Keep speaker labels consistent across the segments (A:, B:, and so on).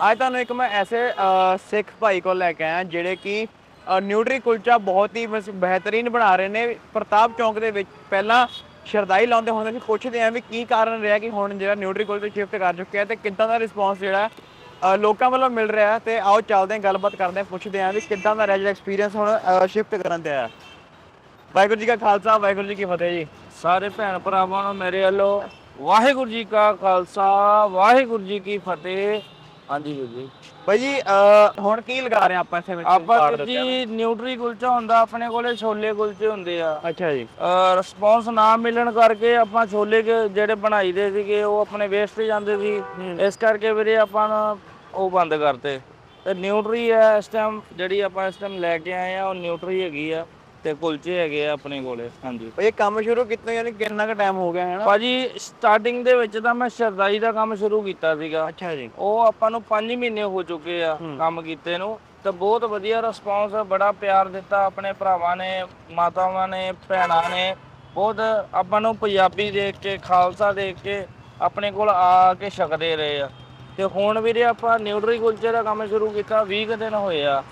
A: ਅੱਜ ਤੁਹਾਨੂੰ ਇੱਕ ਮੈਂ ਐਸੇ ਸਿੱਖ ਭਾਈ ਕੋਲ ਲੈ ਕੇ ਆਇਆ, ਜਿਹੜੇ ਕਿ ਨਿਊਟਰੀ ਕੁਲਚਾ ਬਹੁਤ ਹੀ ਬਸ ਬਿਹਤਰੀਨ ਬਣਾ ਰਹੇ ਨੇ। ਪ੍ਰਤਾਪ ਚੌਂਕ ਦੇ ਵਿੱਚ ਪਹਿਲਾਂ ਸ਼ਰਦਾਈ ਲਾਉਂਦੇ ਹੁੰਦੇ ਸੀ, ਪੁੱਛਦੇ ਆਂ ਵੀ ਕੀ ਕਾਰਨ ਰਿਹਾ ਕਿ ਹੁਣ ਜਿਹੜਾ ਨਿਊਟਰੀ ਕੁਲਚਾ ਸ਼ਿਫਟ ਕਰ ਚੁੱਕਿਆ ਤੇ ਕਿੱਦਾਂ ਦਾ ਰਿਸਪੌਂਸ ਜਿਹੜਾ ਲੋਕਾਂ ਵੱਲੋਂ ਮਿਲ ਰਿਹਾ ਹੈ ਤੇ ਆਓ ਚੱਲਦੇ ਹਾਂ, ਗੱਲਬਾਤ ਕਰਦੇ ਹਾਂ, ਪੁੱਛਦੇ ਆਂ ਵੀ ਕਿੱਦਾਂ ਦਾ ਰਿਹਾ ਜਿਹੜਾ ਐਕਸਪੀਰੀਅੰਸ ਹੁਣ ਸ਼ਿਫਟ ਕਰਨ ਤੇ ਆਇਆ ਵਾਹਿਗੁਰੂ ਜੀ ਕਾ ਖਾਲਸਾ, ਵਾਹਿਗੁਰੂ ਜੀ ਕੀ ਫਤਿਹ ਜੀ।
B: ਸਾਰੇ ਭੈਣ ਭਰਾਵਾਂ ਨੂੰ ਮੇਰੇ ਵੱਲੋਂ ਵਾਹਿਗੁਰੂ ਜੀ ਕਾ ਖਾਲਸਾ, ਵਾਹਿਗੁਰੂ ਜੀ ਕੀ ਫਤਿਹ। ਹਾਂਜੀ ਵੀਰ ਜੀ।
A: ਭਾਈ ਜੀ ਹੁਣ ਕੀ ਲਗਾ ਰਹੇ ਆਪਾਂ ਇੱਥੇ ਵਿੱਚ?
B: ਆਪਾਂ ਵੀਰ? ਜੀ ਨਿਊਟਰੀ ਕੁਲਚਾ ਹੁੰਦਾ ਆਪਣੇ ਕੋਲੇ ਛੋਲੇ ਕੁਲਚੇ ਹੁੰਦੇ ਆ।
A: ਅੱਛਾ ਜੀ।
B: ਰਿਸਪੌਂਸ ਨਾ ਮਿਲਣ ਕਰਕੇ ਆਪਾਂ ਛੋਲੇ ਕੇ ਜਿਹੜੇ ਬਣਾਈ ਦੇ ਸੀਗੇ ਉਹ ਆਪਣੇ ਵੇਸਟ ਜਾਂਦੇ ਸੀ। ਇਸ ਕਰਕੇ ਵੀਰੇ ਆਪਾਂ ਨਾ ਉਹ ਬੰਦ ਕਰਤੇ। ਤੇ ਨਿਊਟਰੀ ਹੈ ਇਸ ਟਾਈਮ ਜਿਹੜੀ ਆਪਾਂ ਇਸ ਟਾਈਮ ਲੈ ਕੇ ਆਏ ਆ ਉਹ ਨਿਊਟਰੀ ਹੈਗੀ ਆ। ਤੇ ਕੁਲਚੇ ਹੈਗੇ ਆ ਆਪਣੇ ਕੋਲੇ ਹਾਂਜੀ।
A: ਇਹ ਕੰਮ ਸ਼ੁਰੂ ਕੀਤਾ ਯਾਨੀ ਕਿੰਨਾ ਕੁ ਟਾਈਮ ਹੋ ਗਿਆ ਹੈ ਨਾ?
B: ਭਾਜੀ ਸਟਾਰਟਿੰਗ ਦੇ ਵਿੱਚ ਤਾਂ ਮੈਂ ਸ਼ਰਦਾਈ ਦਾ ਕੰਮ ਸ਼ੁਰੂ ਕੀਤਾ ਸੀਗਾ।
A: ਅੱਛਾ ਜੀ।
B: ਉਹ ਆਪਾਂ ਨੂੰ 5 ਮਹੀਨੇ ਹੋ ਚੁੱਕੇ ਆ ਕੰਮ ਕੀਤੇ ਨੂੰ। ਤੇ ਬਹੁਤ ਵਧੀਆ ਰਿਸਪੌਂਸ ਬੜਾ ਪਿਆਰ ਦਿੱਤਾ ਆਪਣੇ ਭਰਾਵਾਂ ਨੇ ਮਾਤਾਵਾਂ ਨੇ ਭੈਣਾਂ ਨੇ। ਬਹੁਤ ਆਪਾਂ ਨੂੰ ਪੰਜਾਬੀ ਦੇਖ ਕੇ ਖਾਲਸਾ ਦੇਖ ਕੇ ਆਪਣੇ ਕੋਲ ਆ ਕੇ ਛਕਦੇ ਰਹੇ ਆ। ਤੇ ਹੁਣ ਵੀਰੇ ਆਪਾਂ ਨਿਊਟਰੀ ਕੁਲਚੇ ਦਾ ਕੰਮ ਸ਼ੁਰੂ ਕੀਤਾ 20 ਕੁ ਦਿਨ ਹੋਏ ਆ।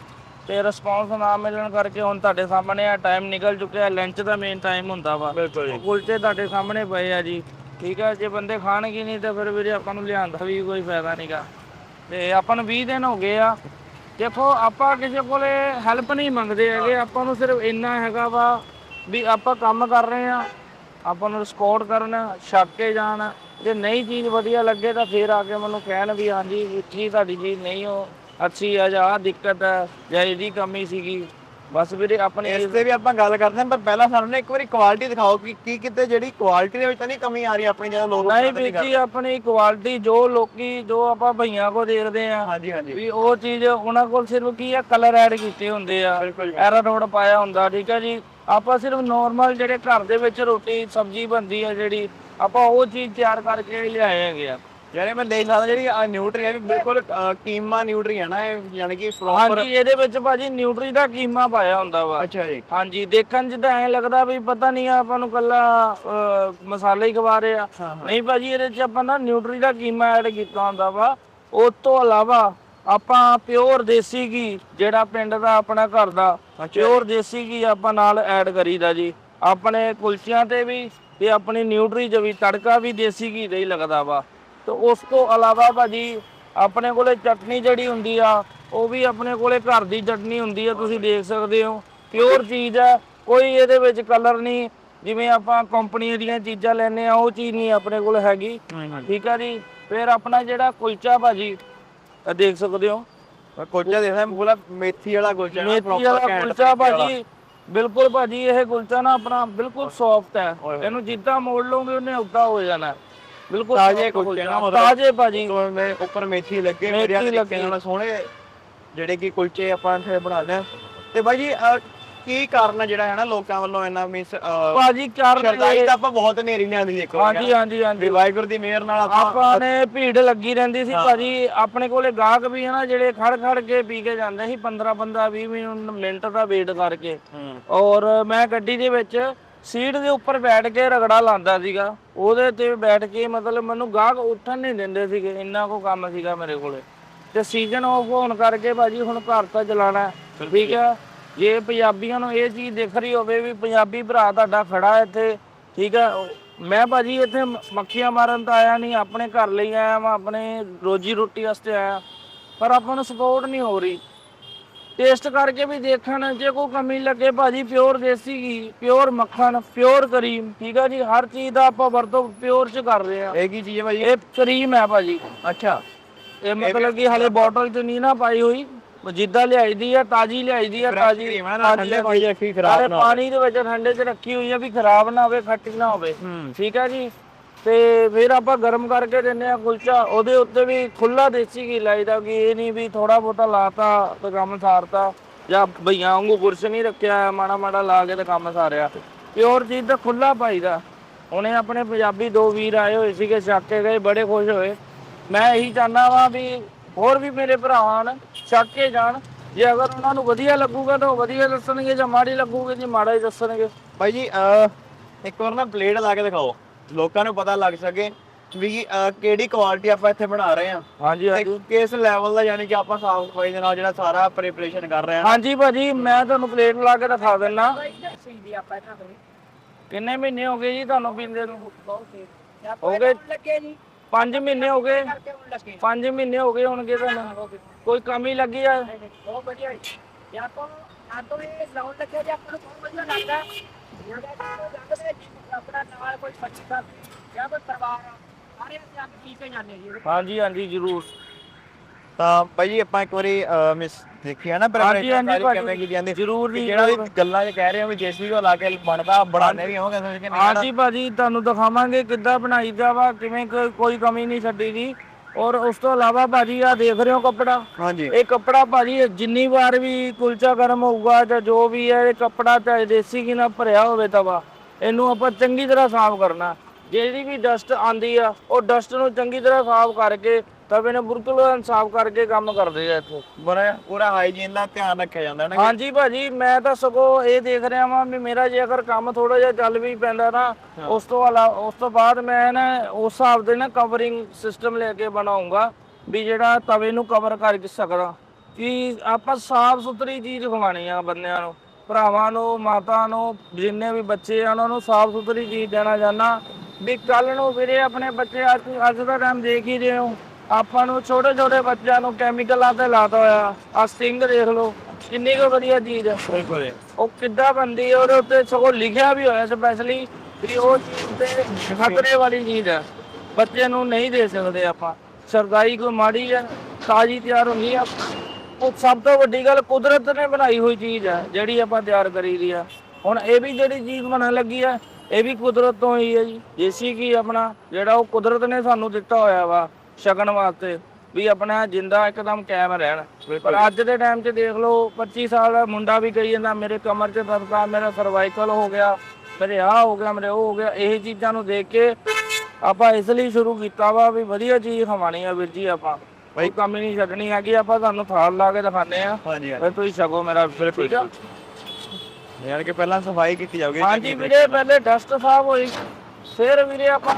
B: ਤੇ ਰਿਸਪੌਂਸ ਨਾ ਮਿਲਣ ਕਰਕੇ ਹੁਣ ਤੁਹਾਡੇ ਸਾਹਮਣੇ ਆ ਟਾਈਮ ਨਿਕਲ ਚੁੱਕਿਆ ਲੰਚ ਦਾ ਮੇਨ ਟਾਈਮ ਹੁੰਦਾ ਵਾ।
A: ਬਿਲਕੁਲ
B: ਕੁਲਚੇ ਤੁਹਾਡੇ ਸਾਹਮਣੇ ਪਏ ਆ ਜੀ। ਠੀਕ ਆ ਜੇ ਬੰਦੇ ਖਾਣਗੇ ਨਹੀਂ ਤਾਂ ਫਿਰ ਵੀਰੇ ਆਪਾਂ ਨੂੰ ਲਿਆਉਣ ਦਾ ਵੀ ਕੋਈ ਫਾਇਦਾ ਨਹੀਂਗਾ ਤੇ ਆਪਾਂ ਨੂੰ 20 ਦਿਨ ਹੋ ਗਏ ਆ। ਦੇਖੋ ਆਪਾਂ ਕਿਸੇ ਕੋਲੇ ਹੈਲਪ ਨਹੀਂ ਮੰਗਦੇ ਹੈਗੇ। ਆਪਾਂ ਨੂੰ ਸਿਰਫ ਇੰਨਾ ਹੈਗਾ ਵਾ ਵੀ ਆਪਾਂ ਕੰਮ ਕਰ ਰਹੇ ਆ। ਆਪਾਂ ਨੂੰ ਸਪੋਰਟ ਕਰਨ ਛੱਕ ਕੇ ਜਾਣ। ਜੇ ਨਹੀਂ ਚੀਜ਼ ਵਧੀਆ ਲੱਗੇ ਤਾਂ ਫੇਰ ਆ ਕੇ ਮੈਨੂੰ ਕਹਿਣ ਵੀ ਹਾਂਜੀ ਕੀ ਤੁਹਾਡੀ ਚੀਜ਼ ਨਹੀਂ ਹੋ ਅੱਛੀ ਆ ਜਾਂ ਆਹ ਦਿੱਕਤ ਹੈ ਜਾਂ ਇਹਦੀ ਕਮੀ ਸੀਗੀ। ਬਸ ਵੀਰੇ ਆਪਣੀ
A: ਇਸ ਤੇ ਵੀ ਆਪਾਂ ਗੱਲ ਕਰਦੇ ਹਾਂ ਪਰ ਪਹਿਲਾਂ ਸਾਨੂੰ ਨਾ ਇੱਕ ਵਾਰੀ ਕੁਆਲਿਟੀ ਦਿਖਾਓ ਕਿ ਕੀ ਕਿਤੇ ਜਿਹੜੀ ਕੁਆਲਿਟੀ ਦੇ ਵਿੱਚ ਤਾਂ ਨਹੀਂ ਕਮੀ ਆ ਰਹੀ ਆਪਣੀ ਜਦੋਂ ਲੋਕ
B: ਨਹੀਂ ਵੀਰ ਜੀ ਆਪਣੀ ਕੁਆਲਿਟੀ ਜੋ ਲੋਕੀ ਜੋ ਆਪਾਂ ਭਈਆਂ ਕੋ ਦੇਖਦੇ ਆ
A: ਹਾਂਜੀ ਹਾਂਜੀ।
B: ਵੀ ਉਹ ਚੀਜ਼ ਉਹਨਾਂ ਕੋਲ ਸਿਰਫ ਕੀ ਆ ਕਲਰ ਐਡ ਕੀਤੇ ਹੁੰਦੇ ਆ।
A: ਬਿਲਕੁਲ ਜੀ।
B: ਐਰਾਰੋਡ ਪਾਇਆ ਹੁੰਦਾ ਠੀਕ ਹੈ ਜੀ। ਆਪਾਂ ਸਿਰਫ ਨਾਰਮਲ ਜਿਹੜੇ ਘਰ ਦੇ ਵਿੱਚ ਰੋਟੀ ਸਬਜ਼ੀ ਬਣਦੀ ਆ ਜਿਹੜੀ ਆਪਾਂ ਉਹ ਚੀਜ਼ ਤਿਆਰ ਕਰਕੇ ਲਿਆਏ ਹੈਗੇ ਆ।
A: ਯਾਨੀ ਮੈਂ ਦੇਖ ਸਕਦਾ ਜਿਹੜੀ ਆ ਨਿਊਟਰੀ ਹੈ ਵੀ ਬਿਲਕੁਲ ਕੀਮਾ ਨਿਊਟਰੀ ਹੈ ਨਾ ਇਹ ਯਾਨੀ ਕਿ ਪ੍ਰੋਪਰ
B: ਹਾਂਜੀ ਇਹਦੇ ਵਿੱਚ ਭਾਜੀ ਨਿਊਟਰੀ ਦਾ ਕੀਮਾ ਪਾਇਆ ਹੁੰਦਾ ਵਾ।
A: ਅੱਛਾ ਜੀ।
B: ਹਾਂਜੀ ਦੇਖਣ 'ਚ ਤਾਂ ਐਂ ਲੱਗਦਾ ਵੀ ਪਤਾ ਨਹੀਂ ਆਪਾਂ ਨੂੰ ਕੱਲਾ ਅਹ, ਮਸਾਲੇ ਹੀ ਖਵਾ ਰਹੇ ਆ।
A: ਹਾਂ,
B: ਨਹੀਂ ਭਾਜੀ ਇਹਦੇ 'ਚ ਆਪਾਂ ਨਾ ਨਿਊਟਰੀ ਦਾ ਕੀਮਾ ਐਡ ਕੀਤਾ ਹੁੰਦਾ ਵਾ। ਉਸ ਤੋਂ ਇਲਾਵਾ ਆਪਾਂ ਪਿਓਰ ਦੇਸੀ ਘੀ ਜਿਹੜਾ ਪਿੰਡ ਦਾ ਆਪਣਾ ਘਰ ਦਾ ਪਿਓਰ ਦੇਸੀ ਘੀ ਆਪਾਂ ਨਾਲ ਐਡ ਕਰੀਦਾ ਜੀ। ਆਪਣੇ ਕੁਲਚਿਆਂ ਤੇ ਵੀ ਤੇ ਆਪਣੀ ਨਿਊਟਰੀ 'ਚ ਵੀ ਤੜਕਾ ਵੀ ਦੇਸੀ ਘੀ ਦਾ ਹੀ ਲੱਗਦਾ ਵਾ। ਤੇ ਉਸ ਤੋਂ ਇਲਾਵਾ ਭਾਜੀ ਆਪਣੇ ਕੋਲੇ ਚਟਨੀ ਜਿਹੜੀ ਹੁੰਦੀ ਆ ਉਹ ਵੀ ਆਪਣੇ ਕੋਲੇ ਘਰ ਦੀ ਚਟਨੀ ਹੁੰਦੀ ਆ ਤੁਸੀਂ ਦੇਖ ਸਕਦੇ ਹੋ। ਪਿਓਰ ਚੀਜ਼ ਆ ਕੋਈ ਇਹਦੇ ਵਿੱਚ ਕਲਰ ਨਹੀਂ। ਜਿਵੇਂ ਆਪਾਂ ਕੰਪਨੀ ਦੀਆਂ ਚੀਜ਼ਾਂ ਲੈਨੇ ਆ ਉਹ ਚੀਜ਼ ਨਹੀਂ ਆਪਣੇ ਕੋਲ ਹੈਗੀ। ਠੀਕ ਆ ਜੀ? ਫਿਰ ਆਪਣਾ ਜਿਹੜਾ ਕੁਲਚਾ ਭਾਜੀ ਇਹ ਦੇਖ ਸਕਦੇ ਹੋ।
A: ਕੁਲਚਾ ਦੇਖਦਾ ਮੈਂ ਪੂਰਾ ਮੇਥੀ ਵਾਲਾ ਕੁਲਚਾ
B: ਮੇਥੀ ਵਾਲਾ ਕੁਲਚਾ। ਭਾਜੀ ਬਿਲਕੁਲ ਭਾਜੀ ਇਹ ਕੁਲਚਾ ਨਾ ਆਪਣਾ ਬਿਲਕੁਲ ਸੌਫਟ ਹੈ। ਇਹਨੂੰ ਜਿੱਦਾਂ ਮੋੜ ਲਓਗੇ ਉਹਨੇ ਉਦਾਂ ਹੋ ਜਾਣਾ। ਬਿਲਕੁਲ
A: ਤਾਜ਼ੇ ਕੁਲਚੇ ਨਾ। ਮਤਲਬ
B: ਤਾਜ਼ੇ ਭਾਜੀ।
A: ਦੇ ਉੱਪਰ ਮੇਥੀ ਲੱਗੇ ਮੇਰੇ ਤਰੀਕੇ
B: ਲੱਗੀ।
A: ਨਾਲ ਸੋਹਣੇ ਜਿਹੜੇ ਕਿ ਕੁਲਚੇ ਆਪਾਂ ਇੱਥੇ ਬਣਾਉਂਦੇ ਆ ਤੇ ਬਾਈ ਜੀ ਕੀ ਕਾਰਨ ਹੈ ਜਿਹੜਾ ਹੈ ਨਾ ਲੋਕਾਂ ਵੱਲੋਂ ਇੰਨਾ ਮੀਨਸ
B: ਭਾਜੀ ਚਾਰ
A: ਸ਼ਰਦਾਈ ਤਾਂ ਆਪਾਂ ਬਹੁਤ ਨੇਰੀ ਲਿਆਂਦੀ ਦੇਖੋ
B: ਹਾਂਜੀ ਹਾਂਜੀ ਹਾਂਜੀ।
A: ਵਾਹਿਗੁਰੂ ਦੀ ਮਿਹਰ ਨਾਲ ਆਪਾਂ
B: ਆਪਾਂ ਨੇ ਭੀੜ ਲੱਗੀ ਰਹਿੰਦੀ ਸੀ। ਭਾਜੀ ਆਪਣੇ ਕੋਲੇ ਗਾਹਕ ਵੀ ਹੈ ਨਾ ਜਿਹੜੇ ਖੜ ਖੜ ਕੇ ਪੀ ਕੇ ਜਾਂਦੇ ਸੀ। 15 15 20 ਮਿੰਟ ਦਾ ਵੇਟ ਕਰਕੇ। ਔਰ ਮੈਂ ਗੱਡੀ ਦੇ ਵਿੱਚ ਸੀਟ ਦੇ ਉੱਪਰ ਬੈਠ ਕੇ ਰਗੜਾ ਲਾਂਦਾ ਸੀਗਾ। ਉਹਦੇ ਤੇ ਬੈਠ ਕੇ ਮਤਲਬ ਮੈਨੂੰ ਗਾਹਕ ਉੱਠਣ ਨਹੀਂ ਦਿੰਦੇ ਸੀਗੇ ਇੰਨਾ ਕੋ ਕੰਮ ਸੀਗਾ ਮੇਰੇ ਕੋਲੇ। ਤੇ ਸੀਜ਼ਨ ਆਫ ਹੋਣ ਕਰਕੇ ਭਾਜੀ ਹੁਣ ਘਰ ਤਾਂ ਚਲਾਣਾ। ਠੀਕ ਹੈ ਜੇ ਪੰਜਾਬੀਆਂ ਨੂੰ ਇਹ ਚੀਜ਼ ਦਿਖ ਰਹੀ ਹੋਵੇ ਵੀ ਪੰਜਾਬੀ ਭਰਾ ਤੁਹਾਡਾ ਖੜਾ ਇੱਥੇ ਠੀਕ ਹੈ ਮੈਂ ਭਾਜੀ ਇੱਥੇ ਮੱਖੀਆਂ ਮਾਰਨ ਤਾਂ ਆਇਆ ਨਹੀਂ ਆਪਣੇ ਘਰ ਲਈ ਆਇਆ ਮੈਂ ਆਪਣੇ ਰੋਜੀ ਰੋਟੀ ਵਾਸਤੇ ਆਇਆ। ਪਰ ਆਪਾਂ ਨੂੰ ਸਪੋਰਟ ਨਹੀਂ ਹੋ ਰਹੀ। ਟੇਸਟ ਕਰਕੇ ਵੀ ਦੇਖਣ ਜੇ ਕੋਈ ਕਮੀ ਲੱਗੇ ਭਾਜੀ ਪਿਓਰ ਦੇਸੀ ਘੀ ਪਿਓਰ ਮੱਖਣ ਪਿਓਰ ਕਰੀਮ ਠੀਕ ਆ ਜੀ ਹਰ ਚੀਜ਼ ਦਾ ਆਪਾਂ ਵਰਤੋਂ ਪਿਓਰ ਚ ਕਰ ਰਹੇ ਆ।
A: ਇਹ ਕੀ ਚੀਜ਼ ਹੈ ਭਾਈ
B: ਇਹ ਕਰੀਮ ਹੈ ਭਾਜੀ।
A: ਅੱਛਾ।
B: ਇਹ ਮਤਲਬ ਕਿ ਹਲੇ ਬੋਟਲ ਚ ਨਹੀਂ ਨਾ ਪਾਈ ਹੋਈ ਜਿੱਦਾਂ ਲਿਆਈ ਦੀ ਆ ਤਾਜੀ ਲਿਆਈ ਦੀ ਆ ਤਾਜੀ।
A: ਕਰੀਮ ਹੈ ਨਾ ਠੰਡੇ ਪਾਣੀ ਚ ਰੱਖੀ ਖਰਾਬ ਨਾ
B: ਪਾਣੀ ਦੇ ਵਿੱਚ ਠੰਡੇ ਚ ਰੱਖੀ ਹੋਈ ਆ ਵੀ ਖਰਾਬ ਨਾ ਹੋਵੇ ਖੱਟੀ ਨਾ ਹੋਵੇ। ਠੀਕ ਹੈ ਜੀ। ਤੇ ਫਿਰ ਆਪਾਂ ਗਰਮ ਕਰਕੇ ਦਿੰਨੇ ਆ ਕੁਲਚਾ, ਉਹਦੇ ਉੱਤੇ ਵੀ ਖੁੱਲਾ ਦੇਸੀ ਘੀ ਲਾਈਦਾ ਕਿ ਇਹ ਨਹੀਂ ਵੀ ਥੋੜਾ ਬਹੁਤਾ ਲਾਤਾ ਤੇ ਕੰਮ ਸਾਰਤਾ, ਜਾਂ ਭਈਆਂ ਵਾਂਗੂ ਬੁਰਸ਼ ਨਹੀਂ ਰੱਖਿਆ, ਮਾੜਾ ਮਾੜਾ ਲਾ ਕੇ ਤੇ ਕੰਮ ਸਾਰਿਆ। ਪਿਓਰ ਚੀਜ਼ ਤਾਂ ਖੁੱਲਾ ਪਾਈਦਾ ਉਹਨੇ ਆਪਣੇ ਪੰਜਾਬੀ ਦੋ ਵੀਰ ਆਏ ਹੋਏ ਸੀਗੇ, ਛੱਕ ਕੇ ਗਏ, ਬੜੇ ਖੁਸ਼ ਹੋਏ। ਮੈਂ ਇਹੀ ਚਾਹੁੰਦਾ ਵਾਂ ਵੀ ਹੋਰ ਵੀ ਮੇਰੇ ਭਰਾ ਹਨ ਛੱਕ ਕੇ ਜਾਣ। ਜੇ ਅਗਰ ਉਹਨਾਂ ਨੂੰ ਵਧੀਆ ਲੱਗੂਗਾ ਤਾਂ ਉਹ ਵਧੀਆ ਦੱਸਣਗੇ, ਜਾਂ ਮਾੜੀ ਲੱਗੂਗੀ ਜੀ ਮਾੜਾ ਹੀ ਦੱਸਣਗੇ।
A: ਭਾਈ ਜੀ, ਅਹ ਇੱਕ ਵਾਰ ਨਾ ਪਲੇਟ ਲਾ ਕੇ ਦਿਖਾਓ। ਲੋਕਾਂ ਨੂੰ ਪਤਾ ਲੱਗ ਸਕੇ ਵੀ ਅਹ, ਕਿਹੜੀ ਕੁਆਲਿਟੀ ਆਪਾਂ ਇੱਥੇ ਬਣਾ ਰਹੇ ਹਾਂ।
B: ਹਾਂਜੀ
A: ਤੇ
B: ਹਾਂਜੀ।
A: ਕਿਸ ਲੈਵਲ ਦਾ ਯਾਨੀ ਕਿ ਆਪਾਂ ਸਾਫ਼ ਸਫ਼ਾਈ ਦੇ ਨਾਲ ਜਿਹੜਾ ਸਾਰਾ ਪ੍ਰੀਪਰੇਸ਼ਨ ਕਰ ਰਹੇ ਹਾਂ।
B: ਹਾਂਜੀ ਭਾਜੀ ਮੈਂ ਤੁਹਾਨੂੰ ਪਲੇਟ ਲਾ ਕੇ ਦਿਖਾ ਦਿੰਨਾ। ਕਿੰਨੇ ਮਹੀਨੇ ਹੋ ਗਏ ਜੀ ਤੁਹਾਨੂੰ ਪੀਂਦੇ ਨੂੰ? ਹੋ ਗਏ
C: ਲੱਗੇ ਜੀ
B: 5 ਮਹੀਨੇ ਹੋ ਗਏ।
C: ਕਰਕੇ ਹੁਣ ਲੱਗੇ
B: 5 ਮਹੀਨੇ ਹੋ ਗਏ ਹੋਣਗੇ ਤੁਹਾਨੂੰ। ਕੋਈ ਕਮੀ ਲੱਗੀ ਆ?
C: ਬਹੁਤ ਵਧੀਆ ਜੀ ਜਾਂ ਤੋਂ ਜਾਂ ਤੋਂ ਇਹ ਗਰਾਊਂਡ ਲੱਗੇ ਜੀ ਆਪਾਂ ਨੂੰ ਬਹੁਤ ਵਧੀਆ ਲੱਗਦਾ। ਜਿਹੜਾ ਕਿ ਲੱਗਦਾ ਜੀ ਆਪਣਾ ਨਾਲ ਕੋਈ ਸੱਚੀ ਦਾ ਜਾਂ ਕੋਈ ਪਰਿਵਾਰ ਆ, ਸਾਰੇ ਅਸੀਂ ਆ ਕੇ ਪੀ ਕੇ ਜਾਂਦੇ ਜੀ।
B: ਹਾਂਜੀ ਹਾਂਜੀ ਜ਼ਰੂਰ।
A: ਤਾਂ ਭਾਈ ਜੀ ਆਪਾਂ ਇੱਕ ਵਾਰੀ ਮਿਸ ਦੇਖੀ ਹੈ ਨਾ
B: ਹਾਂਜੀ
A: ਸਾਰੀ
B: ਭਾਜੀ
A: ਕਿਵੇਂ ਕੀਤੀ ਜਾਂਦੀ
B: ਜ਼ਰੂਰ ਜੀ
A: ਜਿਹੜਾ ਵੀ ਗੱਲਾਂ 'ਚ ਕਹਿ ਰਹੇ ਹੋ ਵੀ ਜੇਸੀ ਕੋ ਲਾ ਕੇ ਬਣਦਾ ਬਣਾਉਂਦੇ ਵੀ ਹੋਗੇ ਕਿ ਨਹੀਂ?
B: ਹਾਂਜੀ ਭਾਜੀ ਤੁਹਾਨੂੰ ਦਿਖਾਵਾਂਗੇ ਕਿੱਦਾਂ ਬਣਾਈਦਾ ਵਾ ਕਿਵੇਂ ਕੋਈ- ਕੋਈ ਕਮੀ ਨਹੀਂ ਛੱਡੀ ਦੀ ਔਰ ਉਸ ਤੋਂ ਇਲਾਵਾ ਭਾਜੀ ਆ ਦੇਖ ਰਹੇ ਹੋ ਕੱਪੜਾ?
A: ਹਾਂਜੀ।
B: ਇਹ ਕੱਪੜਾ ਭਾਜੀ ਜਿੰਨੀ ਵਾਰ ਵੀ ਕੁਲਚਾ ਗਰਮ ਹੋਊਗਾ ਜਾਂ ਜੋ ਵੀ ਹੈ ਇਹ ਕੱਪੜਾ ਚਾਹੇ ਦੇਸੀ ਘੀ ਨਾਲ ਭਰਿਆ ਹੋਵੇ ਤਵਾ ਇਹਨੂੰ ਆਪਾਂ ਚੰਗੀ ਤਰ੍ਹਾਂ ਸਾਫ਼ ਕਰਨਾ। ਜਿਹੜੀ ਵੀ ਡਸਟ ਆਂਦੀ ਆ ਉਹ ਡਸਟ ਨੂੰ ਚੰਗੀ ਤਰ੍ਹਾਂ ਸਾਫ਼ ਕਰਕੇ ਤਵੇ ਨੂੰ ਬਿਲਕੁਲ ਸਾਫ਼ ਕਰਕੇ ਕੰਮ ਕਰਦੇ ਆ ਇੱਥੇ।
A: ਬੜਾ ਪੂਰਾ ਹਾਈਜੀਨ ਦਾ ਧਿਆਨ ਰੱਖਿਆ ਜਾਂਦਾ ਹੈ ਨਾ
B: ਹਾਂਜੀ ਭਾਜੀ ਮੈਂ ਤਾਂ ਸਗੋਂ ਇਹ ਦੇਖ ਰਿਹਾ ਵਾਂ ਵੀ ਮੇਰਾ ਜੇ ਅਗਰ ਕੰਮ ਥੋੜਾ ਜਿਹਾ ਚੱਲ ਵੀ ਪੈਂਦਾ ਨਾ ਉਸ ਤੋਂ ਇਲਾ ਉਸ ਤੋਂ ਬਾਅਦ ਮੈਂ ਨਾ ਉਸ ਹਿਸਾਬ ਦੇ ਨਾ ਕਵਰਿੰਗ ਸਿਸਟਮ ਲੈ ਕੇ ਬਣਾਉਂਗਾ ਵੀ ਜਿਹੜਾ ਤਵੇ ਨੂੰ ਕਵਰ ਕਰ ਸਕਦਾ। ਕਿ ਆਪਾਂ ਸਾਫ਼ ਸੁਥਰੀ ਚੀਜ਼ ਖਵਾਣੀ ਆ ਬੰਦਿਆਂ ਨੂੰ ਭਰਾਵਾਂ ਨੂੰ ਮਾਤਾ ਨੂੰ ਜਿੰਨੇ ਵੀ ਬੱਚੇ ਆ ਉਹਨਾਂ ਨੂੰ ਸਾਫ਼ ਸੁਥਰੀ ਚੀਜ਼ ਦੇਣਾ ਚਾਹੁੰਦਾ। ਵੀ ਕੱਲ ਨੂੰ ਵੀਰੇ ਆਪਣੇ ਬੱਚੇ ਅੱਜ ਅੱਜ ਦਾ ਟਾਈਮ ਦੇਖ ਹੀ ਰਹੇ ਹੋ। ਆਪਾਂ ਨੂੰ ਛੋਟੇ ਛੋਟੇ ਬੱਚਿਆਂ ਨੂੰ ਕੈਮੀਕਲਾਂ ਤੇ ਲਾਤਾ ਹੋਇਆ। ਆ ਸਟਿੰਗ ਦੇਖ ਲਓ ਕਿੰਨੀ ਕੁ ਵਧੀਆ ਚੀਜ਼ ਹੈ
A: ਬਿਲਕੁਲ
B: ਉਹ ਕਿੱਦਾਂ ਬੰਦੀ ਹੈ ਉਹਦੇ ਉੱਤੇ ਸਗੋਂ ਲਿਖਿਆ ਵੀ ਹੋਇਆ ਸਪੈਸ਼ਲੀ ਵੀ ਉਹ ਚੀਜ਼ ਤੇ ਖਤਰੇ ਵਾਲੀ ਚੀਜ਼ ਹੈ ਬੱਚੇ ਨੂੰ ਨਹੀਂ ਦੇ ਸਕਦੇ ਆਪਾਂ। ਸਰਦਾਈ ਕੋਈ ਮਾੜੀ ਹੈ ਤਾਜ਼ੀ ਤਿਆਰ ਹੁੰਦੀ ਆ। ਉਹ ਸਭ ਤੋਂ ਵੱਡੀ ਗੱਲ ਕੁਦਰਤ ਨੇ ਬਣਾਈ ਹੋਈ ਚੀਜ਼ ਹੈ ਜਿਹੜੀ ਆਪਾਂ ਤਿਆਰ ਕਰੀ ਦੀ ਆ। ਹੁਣ ਇਹ ਵੀ ਜਿਹੜੀ ਚੀਜ਼ ਬਣਨ ਲੱਗੀ ਆ ਇਹ ਵੀ ਕੁਦਰਤ ਤੋਂ ਹੀ ਹੈ ਜੀ। ਦੇਸੀ ਕੀ ਆਪਣਾ ਜਿਹੜਾ ਉਹ ਕੁਦਰਤ ਨੇ ਸਾਨੂੰ ਦਿੱਤਾ ਹੋਇਆ ਵਾ। ਛਕਣ ਵਾਸਤੇ ਵੀ ਆਪਣਾ ਜਿੰਦਾ ਇੱਕਦਮ ਕਾਇਮ ਰਹਿਣ। ਪਰ ਅੱਜ ਦੇ ਟਾਈਮ 'ਚ ਦੇਖ ਲਓ 25 ਸਾਲ ਦਾ ਮੁੰਡਾ ਵੀ ਕਹੀ ਜਾਂਦਾ ਮੇਰੇ ਕਮਰ 'ਚ ਦਰਦ ਆ ਮੇਰਾ ਸਰਵਾਈਕਲ ਹੋ ਗਿਆ ਮੇਰੇ ਆਹ ਹੋ ਗਿਆ ਮੇਰੇ ਉਹ ਹੋ ਗਿਆ। ਇਹ ਚੀਜ਼ਾਂ ਨੂੰ ਦੇਖ ਕੇ ਆਪਾਂ ਇਸ ਲਈ ਸ਼ੁਰੂ ਕੀਤਾ ਵਾ ਵੀ ਵਧੀਆ ਚੀਜ਼ ਖਵਾਣੀ ਆ ਵੀਰ ਜੀ ਆਪਾਂ। ਕੋਈ ਕਮੀ ਨਹੀਂ ਛੱਡਣੀ ਹੈਗੀ ਆਪਾਂ ਤੁਹਾਨੂੰ ਥਾਲ ਲਾ ਕੇ ਦਿਖਾਣੇ ਆ
A: ਹਾਂਜੀ
B: ਫਿਰ ਤੁਸੀਂ ਛਕੋ ਮੇਰਾ ਠੀਕ ਆ?
A: ਯਾਨੀ ਕਿ ਪਹਿਲਾਂ ਸਫ਼ਾਈ ਕੀਤੀ ਜਾਊਗੀ।
B: ਹਾਂਜੀ ਵੀਰੇ ਪਹਿਲੇ ਡਸਟ ਸਾਫ਼ ਹੋਈ। ਫਿਰ ਵੀਰੇ ਆਪਾਂ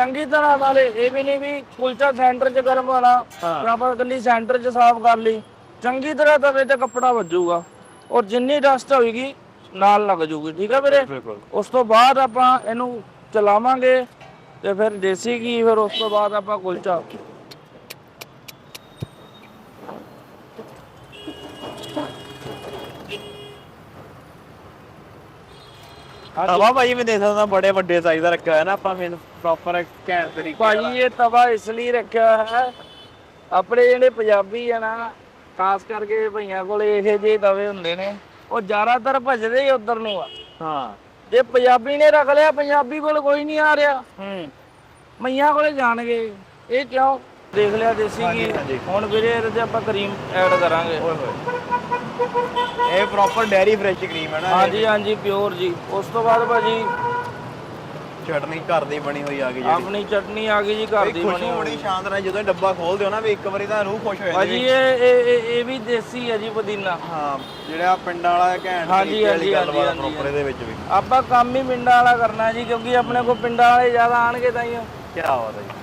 B: ਚੰਗੀ ਤਰ੍ਹਾਂ ਨਾਲੇ ਇਹ ਵੀ ਨਹੀਂ ਵੀ ਕੁਲਚਾ ਸੈਂਟਰ 'ਚ ਗਰਮ ਹੋਣਾ
A: ਹਾਂ।
B: ਫਿਰ ਆਪਾਂ ਇਕੱਲੀ ਸੈਂਟਰ 'ਚ ਸਾਫ਼ ਕਰ ਲਈ। ਚੰਗੀ ਤਰ੍ਹਾਂ ਤਵੇ ਤੇ ਕੱਪੜਾ ਵੱਜੂਗਾ ਔਰ ਜਿੰਨੀ ਡਸਟ ਹੋਏਗੀ ਨਾਲ ਲੱਗ ਜੂਗੀ। ਠੀਕ ਆ ਵੀਰੇ? ਉਸ ਤੋਂ ਬਾਅਦ ਆਪਾਂ ਇਹਨੂੰ ਚਲਾਵਾਂਗੇ ਤੇ ਫਿਰ ਦੇਸੀ ਘੀ ਫਿਰ ਉਸ ਤੋਂ ਬਾਅਦ ਆਪਾਂ ਕੁਲਚਾ।
A: ਤਵਾ ਭਾਈ ਮੈਂ ਦੇਖ ਸਕਦਾ ਬੜੇ ਵੱਡੇ ਸਾਈਜ਼ ਦਾ ਰੱਖਿਆ ਹੋਇਆ ਨਾ ਆਪਾਂ ਫਿਰ ਪ੍ਰੋਪਰ ਘੈਂਟ ਤਰੀਕੇ
B: ਭਾਜੀ ਇਹ ਤਵਾ ਇਸ ਲਈ ਰੱਖਿਆ ਹੈ ਆਪਣੇ ਜਿਹੜੇ ਪੰਜਾਬੀ ਆ ਨਾ ਖਾਸ ਕਰਕੇ ਭਈਆਂ ਕੋਲ ਇਹੋ ਜਿਹੇ ਤਵੇ ਹੁੰਦੇ ਨੇ ਉਹ ਜ਼ਿਆਦਾਤਰ ਭਜਦੇ ਹੀ ਉਧਰ ਨੂੰ ਆ।
A: ਹਾਂ।
B: ਜੇ ਪੰਜਾਬੀ ਨੇ ਰੱਖ ਲਿਆ ਪੰਜਾਬੀ ਕੋਲ ਕੋਈ ਨਹੀਂ ਆ ਰਿਹਾ।
A: ਹੂੰ।
B: ਮਈਆਂ ਕੋਲੇ ਜਾਣਗੇ। ਇਹ ਕਿਉਂ? ਦੇਖ ਲਿਆ ਦੇਸੀ ਕੀ। ਹੁਣ ਵੀਰੇ ਇਹਦੇ ਆਪਾਂ ਕਰੀਮ ਐਡ ਕਰਾਂਗੇ।
A: ਓਏ ਹੋਏ। ਇਹ ਪ੍ਰੋਪਰ ਡੈਰੀ ਫਰੈਸ਼ ਕਰੀਮ ਹੈ ਨਾ?
B: ਹਾਂਜੀ ਹਾਂਜੀ ਪਿਓਰ ਜੀ। ਉਸ ਤੋਂ ਬਾਅਦ ਭਾਜੀ
A: ਚਟਨੀ ਘਰ ਦੀ ਬਣੀ ਹੋਈ ਆ ਗਈ ਜਿਹੜੀ।
B: ਆਪਣੀ ਚਟਨੀ ਆ ਗਈ ਜੀ ਘਰ ਦੀ ਬਣੀ ਹੋਈ।
A: ਬੜੀ ਸ਼ਾਨਦਾਰ ਹੈ ਜਦੋਂ ਇਹ ਡੱਬਾ ਖੋਲਦੇ ਹੋ ਨਾ ਵੀ ਇੱਕ ਵਾਰੀ ਤਾਂ ਰੂਹ ਖੁਸ਼ ਹੋ ਜਾਂਦੀ
B: ਭਾਜੀ ਇਹ ਇਹ ਇਹ- ਵੀ ਦੇਸੀ ਹੈ ਜੀ ਪੁਦੀਨਾ।
A: ਹਾਂ ਜਿਹੜਾ ਪਿੰਡਾਂ ਵਾਲਾ ਘੈਂਟ
B: ਹਾਂਜੀ, ਹਾਂਜੀ, ਹਾਂਜੀ,
A: ਪ੍ਰੋਪਰ ਇਹਦੇ ਵਿੱਚ ਵੀ।
B: ਆਪਾਂ ਕੰਮ ਹੀ ਪਿੰਡਾਂ ਵਾਲਾ ਕਰਨਾ ਜੀ ਕਿਉਂਕਿ ਆਪਣੇ ਕੋਲ ਪਿੰਡਾਂ ਵਾਲੇ ਜ਼ਿਆਦਾ ਆਣਗੇ ਤਾਂ ਹੀ
A: ਕੀ ਬਾਤ ਹੈ ਜੀ।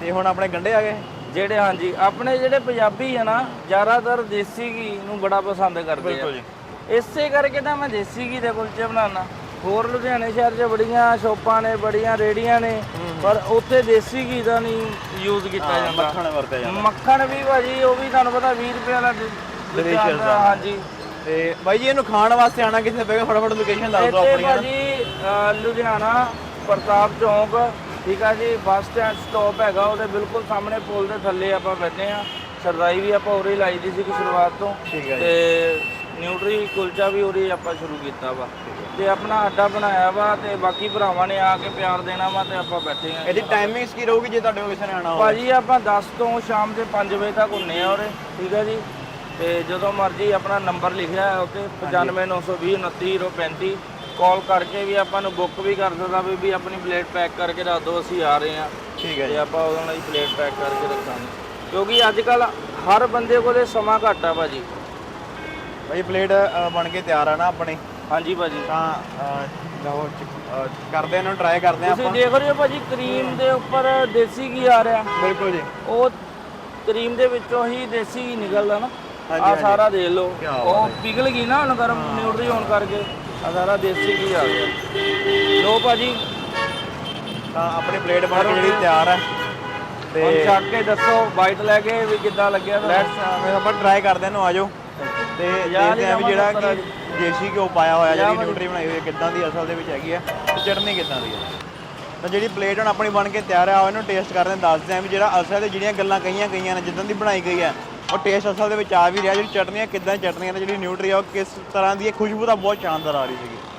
A: ਤੇ ਹੁਣ ਆਪਣੇ ਗੰਡੇ ਆ ਗਏ?
B: ਜਿਹੜੇ ਹਾਂਜੀ ਆਪਣੇ ਜਿਹੜੇ ਪੰਜਾਬੀ ਆ ਨਾ ਜ਼ਿਆਦਾਤਰ ਦੇਸੀ ਘੀ ਨੂੰ ਬੜਾ ਪਸੰਦ ਕਰਦੇ ਆ।
A: ਜੀ।
B: ਇਸੇ ਕਰਕੇ ਤਾਂ ਮੈਂ ਦੇਸੀ ਘੀ ਦੇ ਕੁਲਚੇ ਬਣਾਉਣਾ ਹੋਰ ਲੁਧਿਆਣੇ ਸ਼ਹਿਰ 'ਚ ਬੜੀਆਂ ਸ਼ੋਪਾਂ ਨੇ ਬੜੀਆਂ ਰੇੜੀਆਂ ਨੇ ਪਰ ਉੱਥੇ ਦੇਸੀ ਘੀ ਦਾ ਨਹੀਂ ਯੂਜ਼ ਕੀਤਾ ਜਾਂਦਾ।
A: ਮੱਖਣ ਵਰਤਿਆ ਜਾਂਦਾ।
B: ਮੱਖਣ ਵੀ ਭਾਜੀ ਉਹ ਵੀ ਤੁਹਾਨੂੰ ਪਤਾ 20 ਰੁਪਏ ਵਾਲਾ ਦੇ-
A: Delicious
B: ਆਉਂਦਾ,
A: ਆ।
B: ਹਾਂਜੀ।
A: ਤੇ ਬਾਈ ਜੀ ਇਹਨੂੰ ਖਾਣ ਵਾਸਤੇ ਆਣਾ ਕਿੱਥੇ? ਪਏਗਾ ਫਟਾਫਟ ਲੋਕੇਸ਼ਨ ਦੱਸ ਦਿਓ
B: ਇੱਥੇ
A: ਆਪਣੀ।
B: ਭਾਜੀ ਅਹ, ਲੁਧਿਆਣਾ ਪ੍ਰਤਾਪ ਚੌਂਕ ਠੀਕ ਆ ਜੀ ਬੱਸ ਸਟੈਂਡ ਸਟਾਪ ਹੈਗਾ ਉਹਦੇ ਬਿਲਕੁਲ ਸਾਹਮਣੇ ਪੁਲ ਦੇ ਥੱਲੇ ਆਪਾਂ ਬੈਠੇ ਆ ਸਰਦਾਈ ਵੀ ਆਪਾਂ ਉਰੇ ਲਾਈ ਦੀ ਸੀ ਸ਼ੁਰੂਆਤ ਤੋਂ।
A: ਠੀਕ ਹੈ
B: ਤੇ ਨਿਊਟਰੀ ਕੁਲਚਾ ਵੀ ਉਰੇ ਆਪਾਂ ਸ਼ੁਰੂ ਕੀਤਾ ਵਾ। ਤੇ ਆਪਣਾ ਅੱਡਾ ਬਣਾਇਆ ਵਾ ਤੇ ਬਾਕੀ ਭਰਾਵਾਂ ਨੇ ਆ ਕੇ ਪਿਆਰ ਦੇਣਾ ਵਾ ਤੇ ਆਪਾਂ ਬੈਠੇ ਆ
A: ਇਹਦੀ ਟਾਈਮਿੰਗਸ ਕੀ ਰਹੂਗੀ ਜੇ ਤੁਹਾਡੇ ਕੋਲ ਕਿਸੇ ਨੇ ਆਣਾ ਹੋਵੇ?
B: ਭਾਜੀ ਆਪਾਂ 10 ਤੋਂ ਸ਼ਾਮ ਦੇ 5 ਵਜੇ ਤੱਕ ਹੁੰਨੇ ਆ ਉਰੇ ਠੀਕ ਹੈ ਜੀ। ਤੇ ਜਦੋਂ ਮਰਜ਼ੀ ਆਪਣਾ ਨੰਬਰ ਲਿਖਿਆ ਹੈ ਉੱਤੇ 95920 29035 ਕਾਲ ਕਰਕੇ ਵੀ ਆਪਾਂ ਨੂੰ ਬੁੱਕ ਵੀ ਕਰ ਸਕਦਾ ਵੀ ਵੀ ਆਪਣੀ ਪਲੇਟ ਪੈਕ ਕਰਕੇ ਰੱਖ ਦਿਓ ਅਸੀਂ ਆ ਰਹੇ ਹਾਂ।
A: ਠੀਕ ਹੈ
B: ਤੇ
A: ਜੀ।
B: ਆਪਾਂ ਉਹਨਾਂ ਦੀ ਪਲੇਟ ਪੈਕ ਕਰਕੇ ਰੱਖਾਂਗੇ। ਕਿਉਂਕਿ ਅੱਜ ਕੱਲ ਹਰ ਬੰਦੇ ਕੋਲੇ ਸਮਾਂ ਘੱਟ ਆ ਭਾਜੀ।
A: ਬਾਈ ਪਲੇਟ ਬਣ ਕੇ ਤਿਆਰ ਆ ਨਾ ਆਪਣੀ।
B: ਹਾਂਜੀ ਭਾਜੀ।
A: ਤਾਂ ਅਹ, ਲਓ ਚ- ਅਹ ਕਰਦੇ ਇਹਨਾਂ ਨੂੰ ਟਰਾਈ ਕਰਦੇ ਆ
B: ਤੁਸੀਂ
A: ਆਪਾਂ।
B: ਦੇਖ ਰਹੇ ਹੋ ਭਾਜੀ ਕਰੀਮ ਦੇ ਉੱਪਰ ਦੇਸੀ ਘੀ ਆ ਰਿਹਾ।
A: ਬਿਲਕੁਲ ਜੀ।
B: ਉਹ ਕਰੀਮ ਦੇ ਵਿੱਚੋਂ ਹੀ ਦੇਸੀ ਘੀ ਨਿਕਲਦਾ ਨਾ।
A: ਹਾਂਜੀ,
B: ਆ
A: ਹਾਂਜੀ।
B: ਸਾਰਾ ਦੇਖ ਲਓ।
A: ਕਿਆ ਬਾਤ
B: ਉਹ ਪਿਘਲ ਗਈ ਨਾ ਹੁਣ ਗਰਮ ਨਿਊਟਰੀ ਹੋਣ ਕਰਕੇ। ਆ ਸਾਰਾ ਦੇਸੀ ਘੀ ਆ ਗਿਆ। ਲੋ ਭਾਜੀ
A: ਤਾਂ ਆਪਣੀ ਪਲੇਟ ਬਣ ਕੇ ਜਿਹੜੀ ਤਿਆਰ ਹੈ।
B: ਹੁਣ
A: ਤੇ
B: ਚੱਕ ਕੇ ਦੱਸੋ ਬਾਈਟ ਲੈ ਕੇ ਵੀ ਕਿੱਦਾਂ ਲੱਗਿਆ?
A: ਲੈਟਸ ਆਪਾਂ ਟਰਾਈ ਕਰਦੇ ਹਾਂ ਨੂੰ ਆਜੋ ਤੇ ਦੇਖਦੇ ਆ ਵੀ ਜਿਹੜਾ ਕਿ ਦੇਸੀ ਘਿਓ ਪਾਇਆ ਹੋਇਆ ਜਿਹੜੀ। ਨਿਊਟਰੀ ਬਣਾਈ ਹੋਈ ਹੈ ਕਿੱਦਾਂ ਦੀ ਅਸਲ ਦੇ ਵਿੱਚ ਹੈਗੀ ਹੈ ਤੇ ਚਟਨੀ ਕਿੱਦਾਂ ਦੀ ਹੈ। ਤਾਂ ਜਿਹੜੀ ਪਲੇਟ ਹੁਣ ਆਪਣੀ ਬਣ ਕੇ ਤਿਆਰ ਆ ਇਹਨੂੰ ਟੇਸਟ ਕਰਦੇ ਦੱਸਦੇ ਆ ਵੀ ਜਿਹੜਾ ਅਸਲ ਦੇ ਜਿਹੜੀਆਂ ਗੱਲਾਂ ਕਹੀਆਂ ਗਈਆਂ ਨੇ ਜਿੱਦਾਂ ਦੀ ਬਣਾਈ ਗਈ ਹੈ। ਉਹ ਟੇਸਟ ਅਸਲ ਦੇ ਵਿੱਚ ਆ ਵੀ ਰਿਹਾ, ਜਿਹੜੀ ਚਟਨੀ ਆ ਕਿੱਦਾਂ ਦੀ ਚਟਨੀ ਹੈ ਜਿਹੜੀ ਨਿਊਟਰੀ ਆ ਉਹ ਕਿਸ ਤਰ੍ਹਾਂ ਦੀ ਹੈ ਖੁਸ਼ਬੂ ਤਾਂ ਬਹੁਤ ਸ਼ਾਨਦਾਰ ਆ ਰਹੀ ਸੀਗੀ।